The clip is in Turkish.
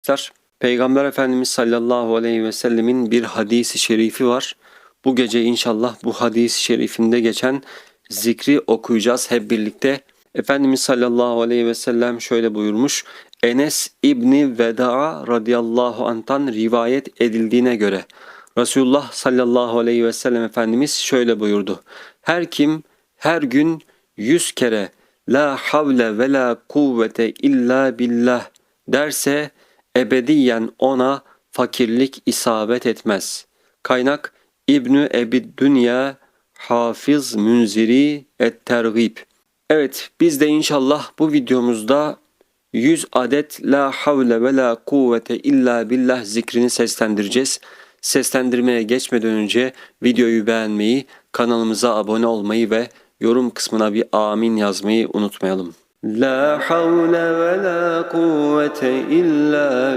Arkadaşlar Peygamber Efendimiz sallallahu aleyhi ve sellemin bir hadisi şerifi var. Bu gece inşallah bu hadisi şerifinde geçen zikri okuyacağız hep birlikte. Efendimiz sallallahu aleyhi ve sellem şöyle buyurmuş. Enes İbni Veda'a radıyallahu anh'tan rivayet edildiğine göre Resulullah sallallahu aleyhi ve sellem Efendimiz şöyle buyurdu. Her kim her gün yüz kere La havle ve la kuvvete illa billah derse ebediyen ona fakirlik isabet etmez. Kaynak İbnü Ebi Dünya Hafız Münziri Et-Tergib. Evet biz de inşallah bu videomuzda 100 adet La havle ve la kuvvete illa billah zikrini seslendireceğiz. Seslendirmeye geçmeden önce videoyu beğenmeyi, kanalımıza abone olmayı ve yorum kısmına bir amin yazmayı unutmayalım. La havle ve la kuvvete illa